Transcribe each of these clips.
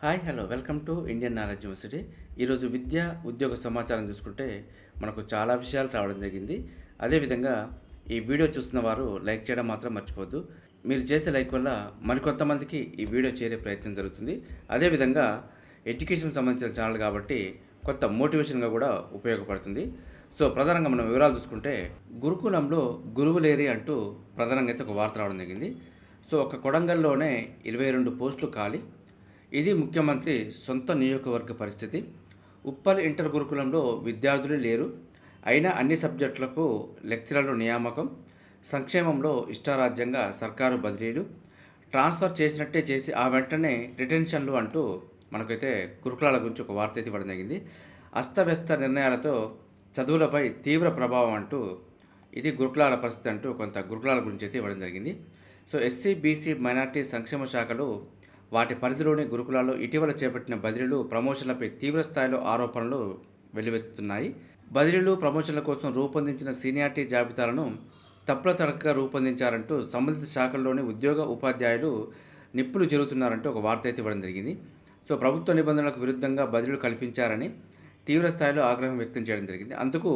Hi hello welcome to Indian knowledge university. ఈరోజు విద్య ఉద్యోగ సమాచారం చూసుకుంటే మనకు చాలా విషయాలు రావడం జరిగింది. అదేవిధంగా ఈ వీడియో చూస్తున్న వారు లైక్ చేయడం మాత్రం మర్చిపోద్దు మీరు చేసే లైక్ వల్ల మరికొంతమందికి ఈ వీడియో చేరే ప్రయత్నం జరుగుతుంది. అదేవిధంగా ఎడ్యుకేషన్ సంబంధించిన ఛానల్ కాబట్టి కొత్త మోటివేషన్గా కూడా ఉపయోగపడుతుంది. సో ప్రధానంగా మనం వివరాలు చూసుకుంటే గురుకులంలో గురువులేరి అంటూ ప్రధానంగా అయితే ఒక వార్త రావడం జరిగింది. సో ఒక కొడంగల్లోనే ఇరవై రెండు పోస్టులు ఖాళీ. ఇది ముఖ్యమంత్రి సొంత నియోజకవర్గ పరిస్థితి. ఉప్పల్ ఇంటర్ గురుకులంలో విద్యార్థులు లేరు. అయినా అన్ని సబ్జెక్టులకు లెక్చరర్లు నియామకం. సంక్షేమంలో ఇష్టారాజ్యంగా సర్కారు బదిలీలు. ట్రాన్స్ఫర్ చేసినట్టే చేసి ఆ వెంటనే రిటెన్షన్లు అంటూ మనకైతే గురుకులాల గురించి ఒక వార్త అయితే ఇవ్వడం జరిగింది. అస్తవ్యస్త నిర్ణయాలతో చదువులపై తీవ్ర ప్రభావం అంటూ ఇది గురుకులాల పరిస్థితి అంటూ కొంత గురుకులాల గురించి అయితే ఇవ్వడం జరిగింది. సో ఎస్సీ బీసీ మైనార్టీ సంక్షేమ శాఖలు వాటి పరిధిలోని గురుకులాల్లో ఇటీవల చేపట్టిన బదిలీలు ప్రమోషన్లపై తీవ్రస్థాయిలో ఆరోపణలు వెల్లువెత్తుతున్నాయి బదిలీలు ప్రమోషన్ల కోసం రూపొందించిన సీనియారిటీ జాబితాలను తప్పుల తడకగా రూపొందించారంటూ సంబంధిత శాఖల్లోని ఉద్యోగ ఉపాధ్యాయులు నిప్పులు జరుగుతున్నారంటూ ఒక వార్త అయితే ఇవ్వడం జరిగింది. సో ప్రభుత్వ నిబంధనలకు విరుద్ధంగా బదిలీలు కల్పించారని తీవ్ర స్థాయిలో ఆగ్రహం వ్యక్తం చేయడం జరిగింది. అందుకు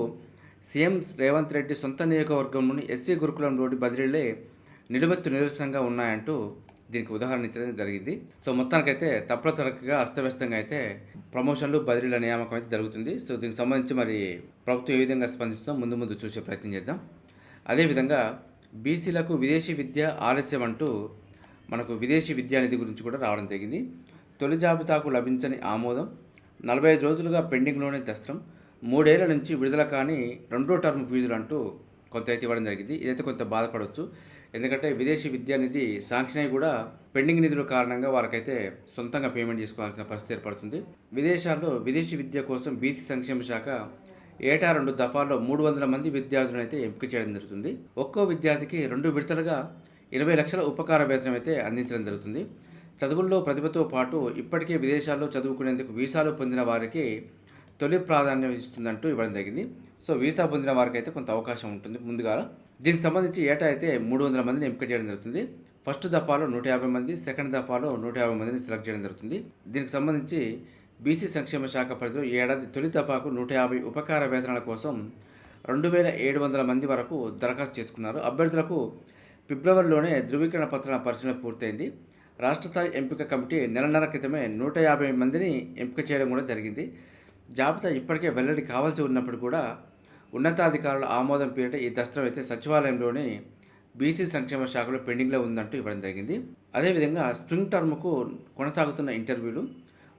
సీఎం రేవంత్ రెడ్డి సొంత నియోజకవర్గంలోని ఎస్సీ గురుకులంలోని బదిలీలే నిలువెత్తు నిదర్శనంగా ఉన్నాయంటూ దీనికి ఉదాహరణ ఇచ్చడం జరిగింది. సో మొత్తానికైతే తప్పుల తరగతిగా అస్తవ్యస్తంగా అయితే ప్రమోషన్లు బదిలీల నియామకం అయితే జరుగుతుంది. సో దీనికి సంబంధించి మరి ప్రభుత్వం ఏ విధంగా స్పందిస్తుందో ముందు ముందు చూసే ప్రయత్నం చేద్దాం. అదేవిధంగా బీసీలకు విదేశీ విద్య ఆలస్యం అంటూ మనకు విదేశీ విద్యానిధి గురించి కూడా రావడం జరిగింది. తొలి జాబితాకు లభించని ఆమోదం నలభై ఐదు రోజులుగా పెండింగ్లోనే దస్త్రం మూడేళ్ళ నుంచి విడుదల కాని రెండో టర్మ్ ఫీజులు అంటూ కొంత అయితే ఇవ్వడం జరిగింది. ఇదైతే కొంత బాధపడవచ్చు. ఎందుకంటే విదేశీ విద్యానిధి శాంక్షన్ అయి కూడా పెండింగ్ నిధుల కారణంగా వారికైతే సొంతంగా పేమెంట్ చేసుకోవాల్సిన పరిస్థితి ఏర్పడుతుంది. విదేశాల్లో విదేశీ విద్య కోసం బీసీ సంక్షేమ శాఖ ఏటా రెండు దఫాల్లో మూడు వందల మంది విద్యార్థులను అయితే ఎంపిక చేయడం జరుగుతుంది. ఒక్కో విద్యార్థికి రెండు విడతలుగా ఇరవై లక్షల ఉపకార వేతనం అయితే అందించడం జరుగుతుంది. చదువుల్లో ప్రతిభతో పాటు ఇప్పటికే విదేశాల్లో చదువుకునేందుకు వీసాలు పొందిన వారికి తొలి ప్రాధాన్యం ఇస్తుందంటూ ఇవ్వడం జరిగింది. సో వీసా పొందిన వారికి అయితే కొంత అవకాశం ఉంటుంది. ముందుగా దీనికి సంబంధించి ఏటా అయితే మూడు వందల మందిని ఎంపిక చేయడం జరుగుతుంది. ఫస్ట్ దఫాలో నూట యాభై మంది సెకండ్ దఫాలో నూట యాభై మందిని సెలెక్ట్ చేయడం జరుగుతుంది. దీనికి సంబంధించి బీసీ సంక్షేమ శాఖ పరిధిలో ఏడాది తొలి దఫాకు నూట యాభై ఉపకార వేతనాల కోసం రెండు వేల ఏడు వందల మంది వరకు దరఖాస్తు చేసుకున్నారు. అభ్యర్థులకు ఫిబ్రవరిలోనే ధృవీకరణ పత్రాల పరిశీలన పూర్తయింది. రాష్ట్ర స్థాయి ఎంపిక కమిటీ నెలన్నర క్రితమే నూట యాభై మందిని ఎంపిక చేయడం కూడా జరిగింది. జాబితా ఇప్పటికే వెల్లడి కావాల్సి ఉన్నప్పుడు కూడా ఉన్నతాధికారుల ఆమోదం పేరిట ఈ దస్త్రం అయితే సచివాలయంలోని బీసీ సంక్షేమ శాఖలో పెండింగ్లో ఉందంటూ ఇవ్వడం జరిగింది. అదేవిధంగా స్ప్రింగ్ టర్మ్కు కొనసాగుతున్న ఇంటర్వ్యూలు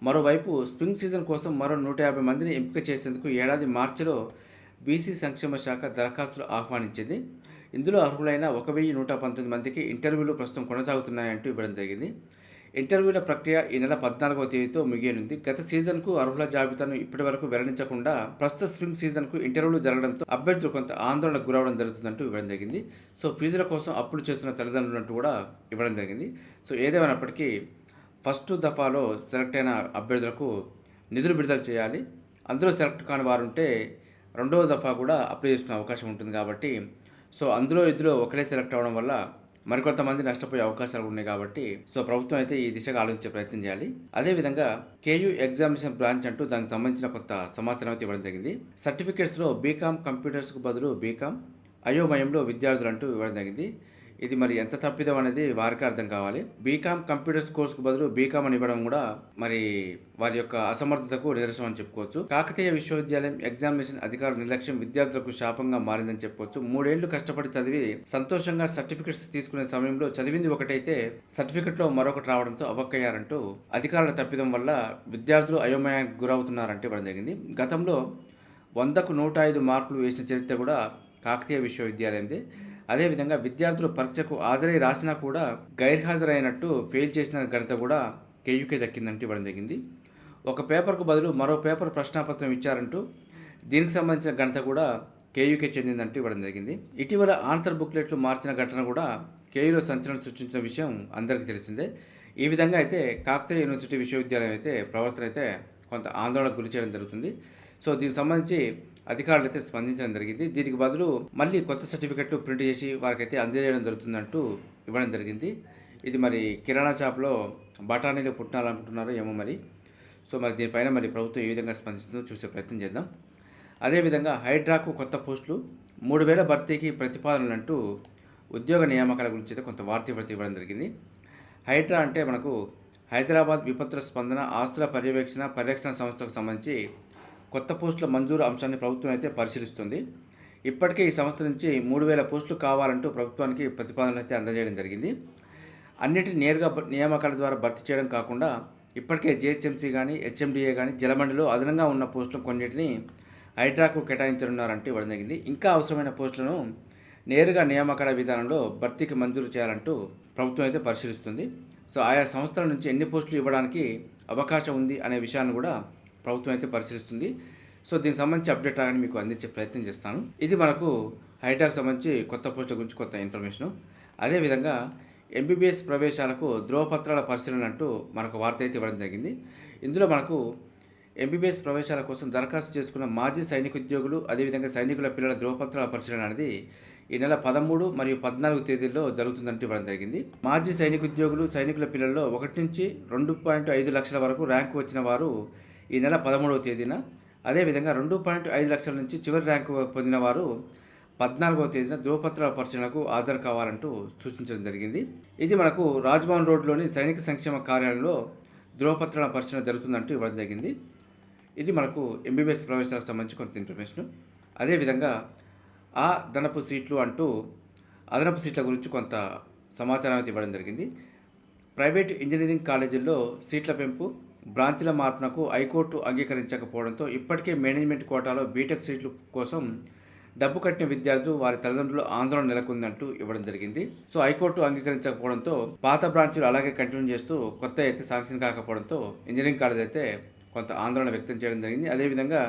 మరోవైపు స్ప్రింగ్ సీజన్ కోసం మరో నూట యాభై మందిని ఎంపిక చేసేందుకు ఏడాది మార్చిలో బీసీ సంక్షేమ శాఖ దరఖాస్తులు ఆహ్వానించింది. ఇందులో అర్హులైన ఒక వెయ్యి నూట పంతొమ్మిది మందికి ఇంటర్వ్యూలు ప్రస్తుతం కొనసాగుతున్నాయంటూ ఇవ్వడం జరిగింది. ఇంటర్వ్యూల ప్రక్రియ ఈ నెల పద్నాలుగవ తేదీతో ముగియనుంది. గత సీజన్కు అర్హుల జాబితాను ఇప్పటివరకు వెల్లడించకుండా ప్రస్తుత స్ప్రింగ్ సీజన్కు ఇంటర్వ్యూలు జరగడంతో అభ్యర్థులు కొంత ఆందోళనకు గురవడం జరుగుతుందంటూ ఇవ్వడం జరిగింది. సో ఫీజుల కోసం అప్పులు చేస్తున్న తల్లిదండ్రులంటూ కూడా ఇవ్వడం జరిగింది. సో ఏదేమైనప్పటికీ ఫస్ట్ దఫాలో సెలెక్ట్ అయిన అభ్యర్థులకు నిధులు విడుదల చేయాలి. అందులో సెలెక్ట్ కాని వారు ఉంటే రెండవ దఫా కూడా అప్లై చేసుకునే అవకాశం ఉంటుంది కాబట్టి సో అందులో ఇందులో ఒకరే సెలెక్ట్ అవ్వడం వల్ల మరికొంతమంది నష్టపోయే అవకాశాలు ఉన్నాయి కాబట్టి సో ప్రభుత్వం అయితే ఈ దిశగా ఆలోచించే ప్రయత్నం చేయాలి. అదేవిధంగా కేయూ ఎగ్జామినేషన్ బ్రాంచ్ అంటూ దానికి సంబంధించిన కొత్త సమాచారం అయితే ఇవ్వడం జరిగింది. సర్టిఫికేట్స్లో బీకామ్ కంప్యూటర్స్కు బదులు బీకామ్ అయోమయంలో విద్యార్థులు అంటూ ఇవ్వడం జరిగింది. ఇది మరి ఎంత తప్పిదం అనేది వారికి అర్థం కావాలి. బీకామ్ కంప్యూటర్స్ కోర్సుకు బదులు బీకామ్ అని ఇవ్వడం కూడా మరి వారి యొక్క అసమర్థతకు నిదర్శనం అని చెప్పుకోవచ్చు. కాకతీయ విశ్వవిద్యాలయం ఎగ్జామినేషన్ అధికారుల నిర్లక్ష్యం విద్యార్థులకు శాపంగా మారిందని చెప్పొచ్చు. మూడేళ్ళు కష్టపడి చదివి సంతోషంగా సర్టిఫికెట్స్ తీసుకునే సమయంలో చదివింది ఒకటైతే సర్టిఫికెట్లో మరొకటి రావడంతో అవక్కయ్యారంటూ అధికారుల తప్పిదం వల్ల విద్యార్థులు అయోమయానికి గురవుతున్నారంటే ఇవ్వడం జరిగింది. గతంలో వందకు నూట ఐదు మార్కులు వేసిన చరిత్ర కూడా కాకతీయ విశ్వవిద్యాలయంది. అదేవిధంగా విద్యార్థులు పరీక్షకు హాజరై రాసినా కూడా గైర్హాజరైనట్టు ఫెయిల్ చేసిన ఘనత కూడా కేయూకే దక్కిందంటూ ఇవ్వడం జరిగింది. ఒక పేపర్కు బదులు మరో పేపర్ ప్రశ్నాపత్రం ఇచ్చారంటూ దీనికి సంబంధించిన ఘనత కూడా కేయూకే చెందిందంటూ ఇవ్వడం జరిగింది. ఇటీవల ఆన్సర్ బుక్లెట్లు మార్చిన ఘటన కూడా కేయూలో సంచలనం సృష్టించిన విషయం అందరికీ తెలిసిందే. ఈ విధంగా అయితే కాకతీయ యూనివర్సిటీ విశ్వవిద్యాలయం అయితే ప్రవర్తన అయితే కొంత ఆందోళనకు గురి చేయడం జరుగుతుంది. సో దీనికి సంబంధించి అధికారులు అయితే స్పందించడం జరిగింది. దీనికి బదులు మళ్ళీ కొత్త సర్టిఫికెట్లు ప్రింట్ చేసి వారికైతే అందజేయడం జరుగుతుందంటూ ఇవ్వడం జరిగింది. ఇది మరి కిరాణా షాప్లో బఠానీలు పుట్టాలనుకుంటున్నారో ఏమో మరి. సో మరి దీనిపైన మరి ప్రభుత్వం ఏ విధంగా స్పందిస్తుందో చూసే ప్రయత్నం చేద్దాం. అదేవిధంగా హైడ్రాకు కొత్త పోస్టులు మూడు వేల భర్తీకి ప్రతిపాదనలు అంటూ ఉద్యోగ నియామకాల గురించి అయితే కొంత వార్త ఇవ్వడం ఇవ్వడం జరిగింది. హైడ్రా అంటే మనకు హైదరాబాద్ విపత్తుల స్పందన ఆస్తుల పర్యవేక్షణ పరిరక్షణ సంస్థకు సంబంధించి కొత్త పోస్టుల మంజూరు అంశాన్ని ప్రభుత్వం అయితే పరిశీలిస్తుంది. ఇప్పటికే ఈ సంస్థ నుంచి మూడు వేల పోస్టులు కావాలంటూ ప్రభుత్వానికి ప్రతిపాదనలు అయితే అందజేయడం జరిగింది. అన్నిటిని నేరుగా నియామకాల ద్వారా భర్తీ చేయడం కాకుండా ఇప్పటికే జిహెచ్ఎంసీ కానీ హెచ్ఎండిఏ కానీ జలమండలిలో అదనంగా ఉన్న పోస్టులు కొన్నిటిని హైడ్రాకు కేటాయించనున్నారంటూ ఇవ్వడం జరిగింది. ఇంకా అవసరమైన పోస్టులను నేరుగా నియామకాల విధానంలో భర్తీకి మంజూరు చేయాలంటూ ప్రభుత్వం అయితే పరిశీలిస్తుంది. సో ఆయా సంస్థల నుంచి ఎన్ని పోస్టులు ఇవ్వడానికి అవకాశం ఉంది అనే విషయాన్ని కూడా ప్రభుత్వం అయితే పరిశీలిస్తుంది. సో దీనికి సంబంధించి అప్డేట్ రాగానే మీకు అందించే ప్రయత్నం చేస్తాను. ఇది మనకు హైటాక్ సంబంధించి కొత్త పోస్టుల గురించి కొత్త ఇన్ఫర్మేషను. అదేవిధంగా ఎంబీబీఎస్ ప్రవేశాలకు ధ్రువపత్రాల పరిశీలన అంటూ మనకు వార్త అయితే ఇవ్వడం జరిగింది. ఇందులో మనకు ఎంబీబీఎస్ ప్రవేశాల కోసం దరఖాస్తు చేసుకున్న మాజీ సైనిక ఉద్యోగులు అదేవిధంగా సైనికుల పిల్లల ధ్రువపత్రాల పరిశీలన అనేది ఈ నెల పదమూడు మరియు పద్నాలుగు తేదీల్లో జరుగుతుందంటూ ఇవ్వడం జరిగింది. మాజీ సైనిక ఉద్యోగులు సైనికుల పిల్లల్లో ఒకటి నుంచి రెండు పాయింట్ ఐదు లక్షల వరకు ర్యాంకు వచ్చిన వారు ఈ నెల పదమూడవ తేదీన. అదేవిధంగా రెండు పాయింట్ ఐదు లక్షల నుంచి చివరి ర్యాంకు పొందిన వారు పద్నాలుగవ తేదీన ధ్రువపత్రాల పరిశీలనకు హాజరు కావాలంటూ సూచించడం జరిగింది. ఇది మనకు రాజ్భవన్ రోడ్లోని సైనిక సంక్షేమ కార్యాలయంలో ధ్రువపత్రాల పరిశీలన జరుగుతుందంటూ ఇవ్వడం జరిగింది. ఇది మనకు ఎంబీబీఎస్ ప్రవేశాలకు సంబంధించి కొంత ఇన్ఫర్మేషన్. అదేవిధంగా ఆ దనపు సీట్లు అంటూ అదనపు సీట్ల గురించి కొంత సమాచారం అయితే ఇవ్వడం జరిగింది. ప్రైవేట్ ఇంజనీరింగ్ కాలేజీల్లో సీట్ల పెంపు బ్రాంచీల మార్పునకు హైకోర్టు అంగీకరించకపోవడంతో ఇప్పటికే మేనేజ్మెంట్ కోటాలో బీటెక్ సీట్ల కోసం డబ్బు కట్టిన విద్యార్థులు వారి తల్లిదండ్రులు ఆందోళన నెలకొందంటూ ఇవ్వడం జరిగింది. సో హైకోర్టు అంగీకరించకపోవడంతో పాత బ్రాంచీలు అలాగే కంటిన్యూ చేస్తూ కొత్త అయితే శాంక్షన్ కాకపోవడంతో ఇంజనీరింగ్ కాలేజ్ అయితే కొంత ఆందోళన వ్యక్తం చేయడం జరిగింది. అదేవిధంగా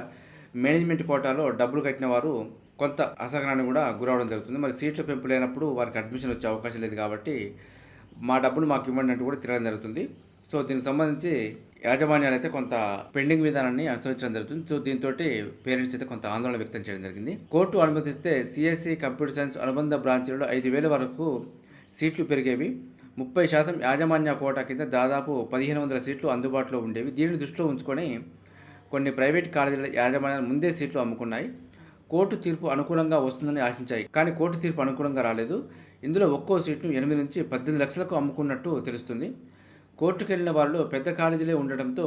మేనేజ్మెంట్ కోటాలో డబ్బులు కట్టిన వారు కొంత అసహనాన్ని కూడా గురవడం జరుగుతుంది. మరి సీట్ల పెంపు లేనప్పుడు వారికి అడ్మిషన్ వచ్చే అవకాశం లేదు కాబట్టి మా డబ్బులు మాకు ఇవ్వండి అంటూ కూడా తిరగడం జరుగుతుంది. సో దీనికి సంబంధించి యాజమాన్యాలు అయితే కొంత పెండింగ్ విధానాన్ని అనుసరించడం జరుగుతుంది. సో దీంతో పేరెంట్స్ అయితే కొంత ఆందోళన వ్యక్తం చేయడం జరిగింది. కోర్టు అనుమతిస్తే సిఎస్సి కంప్యూటర్ సైన్స్ అనుబంధ బ్రాంచీలలో ఐదు వేల వరకు సీట్లు పెరిగేవి. ముప్పై శాతం యాజమాన్య కోటా కింద దాదాపు పదిహేను వందల సీట్లు అందుబాటులో ఉండేవి. దీనిని దృష్టిలో ఉంచుకొని కొన్ని ప్రైవేట్ కాలేజీల యాజమాన్యాలు ముందే సీట్లు అమ్ముకున్నాయి. కోర్టు తీర్పు అనుకూలంగా వస్తుందని ఆశించాయి. కానీ కోర్టు తీర్పు అనుకూలంగా రాలేదు. ఇందులో ఒక్కో సీట్ను ఎనిమిది నుంచి పద్దెనిమిది లక్షలకు అమ్ముకున్నట్టు తెలుస్తుంది. కోర్టుకు వెళ్ళిన వాళ్ళు పెద్ద కాలేజీలే ఉండటంతో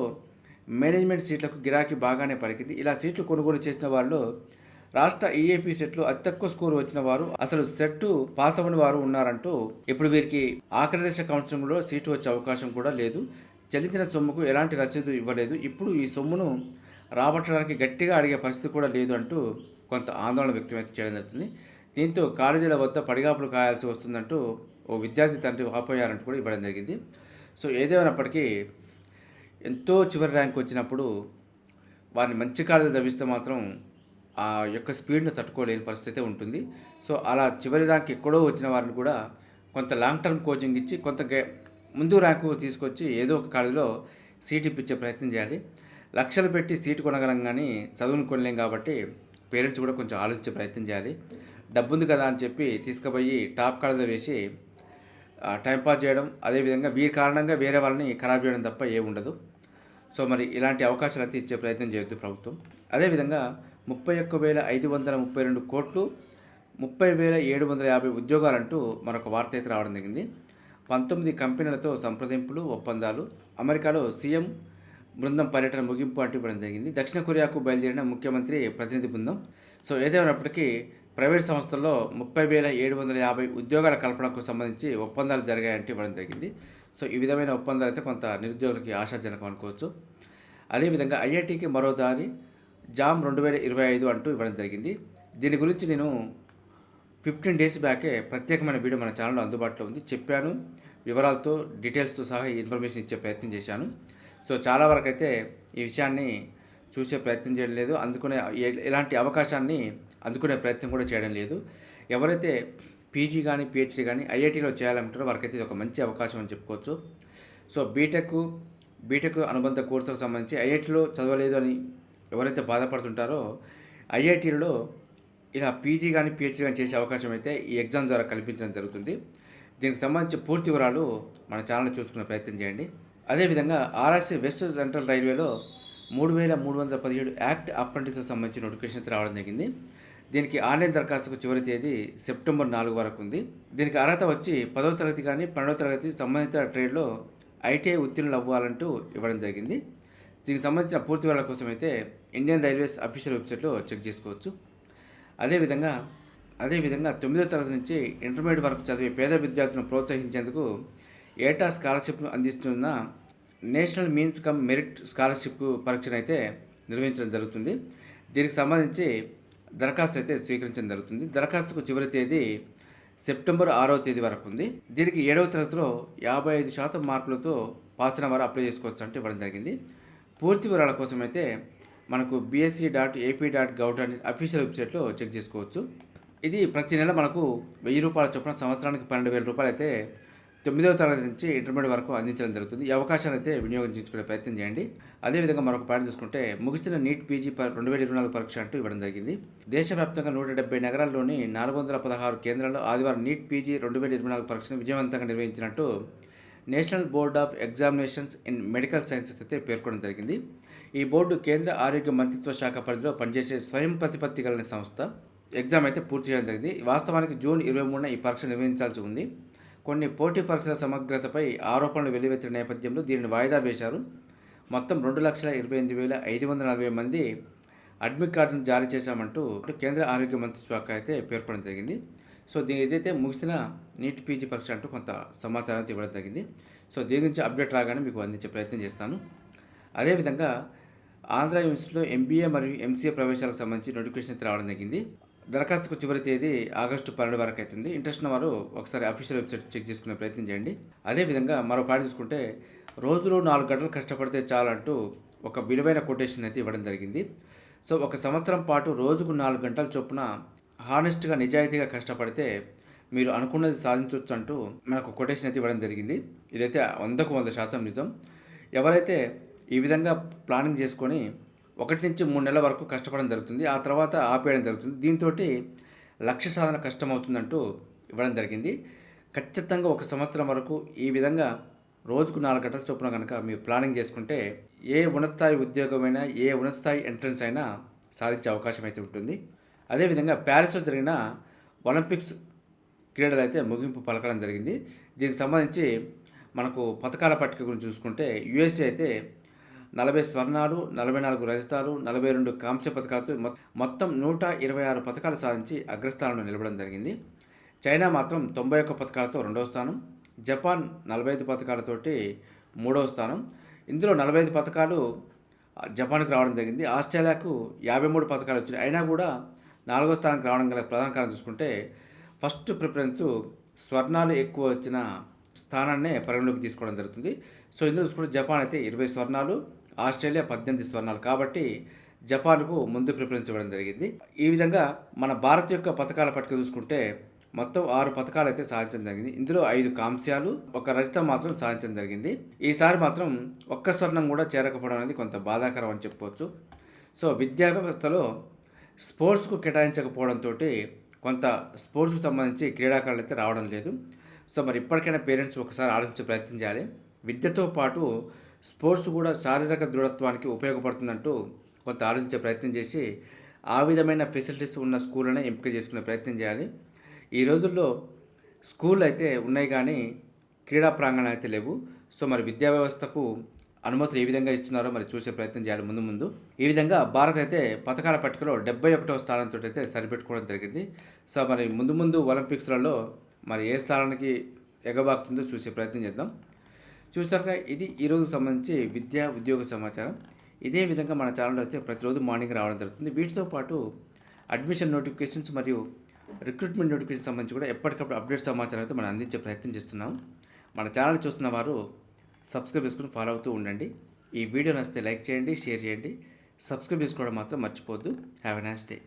మేనేజ్మెంట్ సీట్లకు గిరాకీ బాగానే పలికింది. ఇలా సీట్లు కొనుగోలు చేసిన వాళ్ళు రాష్ట్ర ఈఏపీ సెట్లో అతి తక్కువ స్కోర్ వచ్చిన వారు అసలు సెట్ పాస్ అవ్వని వారు ఉన్నారంటూ ఇప్పుడు వీరికి ఆఖరి దశ కౌన్సిలింగ్లో సీటు వచ్చే అవకాశం కూడా లేదు. చెల్లించిన సొమ్ముకు ఎలాంటి రసీదు ఇవ్వలేదు. ఇప్పుడు ఈ సొమ్మును రాబట్టడానికి గట్టిగా అడిగే పరిస్థితి కూడా లేదు అంటూ కొంత ఆందోళన వ్యక్తం చేయడం జరుగుతుంది. దీంతో కాలేజీల వద్ద పడిగాపులు కాయాల్సి వస్తుందంటూ ఓ విద్యార్థి తండ్రి వాపోయారంటూ కూడా ఇవ్వడం జరిగింది. సో ఏదేమైనప్పటికీ ఎంతో చివరి ర్యాంక్ వచ్చినప్పుడు వారిని మంచి కాళ్ళు చదివిస్తే మాత్రం ఆ యొక్క స్పీడ్ను తట్టుకోలేని పరిస్థితి ఉంటుంది. సో అలా చివరి ర్యాంక్ ఎక్కడో వచ్చిన వారిని కూడా కొంత లాంగ్ టర్మ్ కోచింగ్ ఇచ్చి కొంత గే- ముందు ర్యాంకు తీసుకొచ్చి ఏదో ఒక కాలేజీలో సీట్ ఇప్పించే ప్రయత్నం చేయాలి. లక్షలు పెట్టి సీటు కొనగలం కానీ చదువును కొనలేం కాబట్టి పేరెంట్స్ కూడా కొంచెం ఆలోచించే ప్రయత్నం చేయాలి. డబ్బు ఉంది కదా అని చెప్పి తీసుకుపోయి టాప్ కాలేజీలో వేసి టైంపాస్ చేయడం అదేవిధంగా వీరి కారణంగా వేరే వాళ్ళని ఖరాబ్ చేయడం తప్ప ఏ ఉండదు. సో మరి ఇలాంటి అవకాశాలు అయితే ఇచ్చే ప్రయత్నం చేయొద్దు ప్రభుత్వం. అదేవిధంగా ముప్పై ఒక్క వేల ఐదు వందల ముప్పై రెండు కోట్లు ముప్పై వేల ఏడు వందల యాభై ఉద్యోగాలంటూ మరొక వార్త అయితే రావడం జరిగింది. పంతొమ్మిది కంపెనీలతో సంప్రదింపులు ఒప్పందాలు అమెరికాలో సీఎం బృందం పర్యటన ముగింపు అంటూ ఇవ్వడం జరిగింది. దక్షిణ కొరియాకు బయలుదేరిన ముఖ్యమంత్రి ప్రతినిధి బృందం. సో ఏదేమైనప్పటికీ ప్రైవేట్ సంస్థల్లో ముప్పై వేల ఏడు వందల యాభై ఉద్యోగాల కల్పనకు సంబంధించి ఒప్పందాలు జరిగాయంటే ఇవ్వడం జరిగింది. సో ఈ విధమైన ఒప్పందాలు అయితే కొంత నిరుద్యోగులకి ఆశాజనకం అనుకోవచ్చు. అదేవిధంగా ఐఐటికి మరో దారి జామ్ రెండు వేల ఇరవై ఐదు అంటూ ఇవ్వడం జరిగింది. దీని గురించి నేను ఫిఫ్టీన్ డేస్ బ్యాకే ప్రత్యేకమైన వీడియో మన ఛానల్లో అందుబాటులో ఉంది. చెప్పాను వివరాలతో డీటెయిల్స్తో సహా ఈ ఇన్ఫర్మేషన్ ఇచ్చే ప్రయత్నం చేశాను. సో చాలా వరకు అయితే ఈ విషయాన్ని చూసే ప్రయత్నం చేయడం లేదు. అందుకునే ఎలాంటి అవకాశాన్ని అందుకునే ప్రయత్నం కూడా చేయడం లేదు. ఎవరైతే పీజీ కానీ పిహెచ్డీ కానీ ఐఐటీలో చేయాలంటారో వారికైతే ఇది ఒక మంచి అవకాశం అని చెప్పుకోవచ్చు. సో బీటెక్ బీటెక్ అనుబంధ కోర్సుకు సంబంధించి ఐఐటీలో చదవలేదు అని ఎవరైతే బాధపడుతుంటారో ఐఐటీలో ఇలా పీజీ కానీ పిహెచ్డీ కానీ చేసే అవకాశం అయితే ఈ ఎగ్జామ్ ద్వారా కల్పించడం జరుగుతుంది. దీనికి సంబంధించి పూర్తి వివరాలు మన ఛానల్ చూసుకునే ప్రయత్నం చేయండి. అదేవిధంగా ఆర్ఎస్సీ వెస్ట్ సెంట్రల్ రైల్వేలో మూడు వేల మూడు వందల పదిహేడు యాక్ట్ అప్రెంటిస్కి సంబంధించిన నోటిఫికేషన్ రావడం జరిగింది. దీనికి ఆన్లైన్ దరఖాస్తుకు చివరి తేదీ సెప్టెంబర్ నాలుగు వరకు ఉంది. దీనికి అర్హత వచ్చి పదవ తరగతి కానీ పన్నెండవ తరగతి సంబంధిత ట్రేడ్లో ఐటీఐ ఉత్తీర్ణులు అవ్వాలంటూ ఇవ్వడం జరిగింది. దీనికి సంబంధించిన పూర్తి వివరాల కోసం అయితే ఇండియన్ రైల్వేస్ అఫీషియల్ వెబ్సైట్లో చెక్ చేసుకోవచ్చు. అదేవిధంగా అదేవిధంగా తొమ్మిదో తరగతి నుంచి ఇంటర్మీడియట్ వరకు చదివే పేద విద్యార్థులను ప్రోత్సహించేందుకు ఏటా స్కాలర్షిప్ను అందిస్తున్న national means cum merit scholarship పరీక్షను అయితే నిర్వహించడం జరుగుతుంది. దీనికి సంబంధించి దరఖాస్తు అయితే స్వీకరించడం జరుగుతుంది. దరఖాస్తుకు చివరి తేదీ సెప్టెంబర్ ఆరవ తేదీ వరకు ఉంది. దీనికి ఏడవ తరగతిలో యాభై ఐదు శాతం మార్కులతో పాస్ అయిన వారు అప్లై చేసుకోవచ్చు అంటే ఇవ్వడం జరిగింది. పూర్తి వివరాల కోసం అయితే మనకు BSE dot AP dot gov dot official వెబ్సైట్లో చెక్ చేసుకోవచ్చు. ఇది ప్రతి నెల మనకు వెయ్యి రూపాయల చొప్పున సంవత్సరానికి పన్నెండు వేల రూపాయలు అయితే తొమ్మిదవ తరగతి నుంచి ఇంటర్మీడియట్ వరకు అందించడం జరుగుతుంది. ఈ అవకాశాన్ని అయితే వినియోగించుకునే ప్రయత్నం చేయండి. అదేవిధంగా మరొక పాయింట్ చూసుకుంటే ముగిసిన నీట్ పీజీ రెండు వేల ఇరవై నాలుగు పరీక్ష అంటూ ఇవ్వడం జరిగింది. దేశవ్యాప్తంగా నూట డెబ్బై నగరాల్లోని నాలుగు వందల పదహారు కేంద్రాల్లో ఆదివారం నీట్ పీజీ రెండు వేల ఇరవై నాలుగు పరీక్షను విజయవంతంగా నిర్వహించినట్టు national board of examinations in medical sciences అయితే పేర్కొనడం జరిగింది. ఈ బోర్డు కేంద్ర ఆరోగ్య మంత్రిత్వ శాఖ పరిధిలో పనిచేసే స్వయం ప్రతిపత్తి కలిగిన సంస్థ. ఎగ్జామ్ అయితే పూర్తి చేయడం జరిగింది. వాస్తవానికి జూన్ ఇరవై మూడున ఈ పరీక్ష నిర్వహించాల్సి ఉంది. కొన్ని పోటీ పరీక్షల సమగ్రతపై ఆరోపణలు వెల్లువెత్తిన నేపథ్యంలో దీనిని వాయిదా వేశారు. మొత్తం రెండు లక్షల ఇరవై ఎనిమిది వేల ఐదు వందల నలభై మంది అడ్మిట్ కార్డును జారీ చేశామంటూ కేంద్ర ఆరోగ్య మంత్రిత్వ శాఖ అయితే పేర్కొనడం జరిగింది. సో దీని ఏదైతే ముగిసిన నీట్ పీజీ పరీక్ష అంటూ కొంత సమాచారం ఇవ్వడం జరిగింది. సో దీని గురించి అప్డేట్ రాగానే మీకు అందించే ప్రయత్నం చేస్తాను. అదేవిధంగా ఆంధ్ర యూనివర్సిటీలో ఎంబీఏ మరియు ఎంసీఏ ప్రవేశాలకు సంబంధించి నోటిఫికేషన్ రావడం జరిగింది. దరఖాస్తుకు చివరి తేదీ ఆగస్టు పన్నెండు వరకు అవుతుంది. ఇంట్రెస్ట్ ఉన్న వారు ఒకసారి అఫీషియల్ వెబ్సైట్ చెక్ చేసుకునే ప్రయత్నం చేయండి. అదేవిధంగా మరో పాట తీసుకుంటే రోజులో నాలుగు గంటలు కష్టపడితే చాలంటూ ఒక విలువైన కొటేషన్ అయితే ఇవ్వడం జరిగింది. సో ఒక సంవత్సరం పాటు రోజుకు నాలుగు గంటల చొప్పున హానెస్ట్గా నిజాయితీగా కష్టపడితే మీరు అనుకున్నది సాధించవచ్చు అంటూ మనకు కొటేషన్ అయితే ఇవ్వడం జరిగింది. ఇదైతే వందకు వంద శాతం నిజం. ఎవరైతే ఈ విధంగా ప్లానింగ్ చేసుకొని ఒకటి నుంచి మూడు నెలల వరకు కష్టపడడం జరుగుతుంది. ఆ తర్వాత ఆపేయడం జరుగుతుంది. దీంతో లక్ష్య సాధన కష్టమవుతుందంటూ ఇవ్వడం జరిగింది. ఖచ్చితంగా ఒక సంవత్సరం వరకు ఈ విధంగా రోజుకు నాలుగు గంటల చొప్పున కనుక మీరు ప్లానింగ్ చేసుకుంటే ఏ ఉన్నతస్థాయి ఉద్యోగమైనా ఏ ఉన్నతస్థాయి ఎంట్రన్స్ అయినా సాధించే అవకాశం అయితే ఉంటుంది. అదేవిధంగా ప్యారిస్లో జరిగిన ఒలింపిక్స్ క్రీడలు అయితే ముగింపు పలకడం జరిగింది. దీనికి సంబంధించి మనకు పథకాల పట్టిక గురించి చూసుకుంటే యుఎస్ఏ అయితే నలభై స్వర్ణాలు నలభై నాలుగు రజతాలు నలభై రెండు కాంస్య పథకాలతో మొత్తం నూట ఇరవై ఆరు పథకాలు సాధించి అగ్రస్థానంలో నిలబడడం జరిగింది. చైనా మాత్రం తొంభై ఒక్క పథకాలతో రెండవ స్థానం జపాన్ నలభై ఐదు పథకాలతోటి మూడవ స్థానం. ఇందులో నలభై ఐదు పథకాలు జపాన్కి రావడం జరిగింది. ఆస్ట్రేలియాకు యాభై మూడు పథకాలు వచ్చినాయి. అయినా కూడా నాలుగో స్థానానికి రావడం గల ప్రధాన కారణం చూసుకుంటే ఫస్ట్ ప్రిఫరెన్స్ స్వర్ణాలు ఎక్కువ వచ్చిన స్థానాన్నే పరిగణలోకి తీసుకోవడం జరుగుతుంది. సో ఇందులో చూసుకుంటే జపాన్ అయితే ఇరవై స్వర్ణాలు ఆస్ట్రేలియా పద్దెనిమిది స్వర్ణాలు కాబట్టి జపాన్కు ముందు ప్రిఫరెన్స్ ఇవ్వడం జరిగింది. ఈ విధంగా మన భారత్ యొక్క పథకాల పట్టిక చూసుకుంటే మొత్తం ఆరు పథకాలు అయితే సాధించడం జరిగింది. ఇందులో ఐదు కాంస్యాలు ఒక రజితం మాత్రం సాధించడం జరిగింది. ఈసారి మాత్రం ఒక్క స్వర్ణం కూడా చేరకపోవడం అనేది కొంత బాధాకరం అని చెప్పుకోవచ్చు. సో విద్యా వ్యవస్థలో స్పోర్ట్స్కు కేటాయించకపోవడంతో కొంత స్పోర్ట్స్కు సంబంధించి క్రీడాకారులు అయితే రావడం లేదు. సో మరి ఇప్పటికైనా పేరెంట్స్ ఒకసారి ఆలోచించే ప్రయత్నం చేయాలి. విద్యతో పాటు స్పోర్ట్స్ కూడా శారీరక దృఢత్వానికి ఉపయోగపడుతుందంటూ కొంత ఆలోచించే ప్రయత్నం చేసి ఆ విధమైన ఫెసిలిటీస్ ఉన్న స్కూళ్ళనే ఎంపిక చేసుకునే ప్రయత్నం చేయాలి. ఈ రోజుల్లో స్కూల్ అయితే ఉన్నాయి కానీ క్రీడా ప్రాంగణం అయితే లేవు. సో మరి విద్యా వ్యవస్థకు అనుమతులు ఏ విధంగా ఇస్తున్నారో మరి చూసే ప్రయత్నం చేయాలి ముందు ముందు. ఈ విధంగా భారత్ అయితే పథకాల పట్టికలో డెబ్బై ఒకటవ స్థానంతో అయితే సరిపెట్టుకోవడం జరిగింది. సో మరి ముందు ముందు ఒలింపిక్స్లలో మరి ఏ స్థానానికి ఎగబాకుతుందో చూసే ప్రయత్నం చేద్దాం. చూసారుగా ఇది ఈరోజు సంబంధించి విద్యా ఉద్యోగ సమాచారం. ఇదే విధంగా మన ఛానల్ అయితే ప్రతిరోజు మార్నింగ్ రావడం జరుగుతుంది. వీటితో పాటు అడ్మిషన్ నోటిఫికేషన్స్ మరియు రిక్రూట్మెంట్ నోటిఫికేషన్ సంబంధించి కూడా ఎప్పటికప్పుడు అప్డేట్ సమాచారం అయితే మనం అందించే ప్రయత్నం చేస్తున్నాం. మన ఛానల్ చూస్తున్న వారు సబ్స్క్రైబ్ చేసుకుని ఫాలో అవుతూ ఉండండి. ఈ వీడియో నచ్చితే లైక్ చేయండి షేర్ చేయండి. సబ్స్క్రైబ్ చేసుకోవడం మాత్రం మర్చిపోద్దు హ్యావ్ ఎ నైస్ డే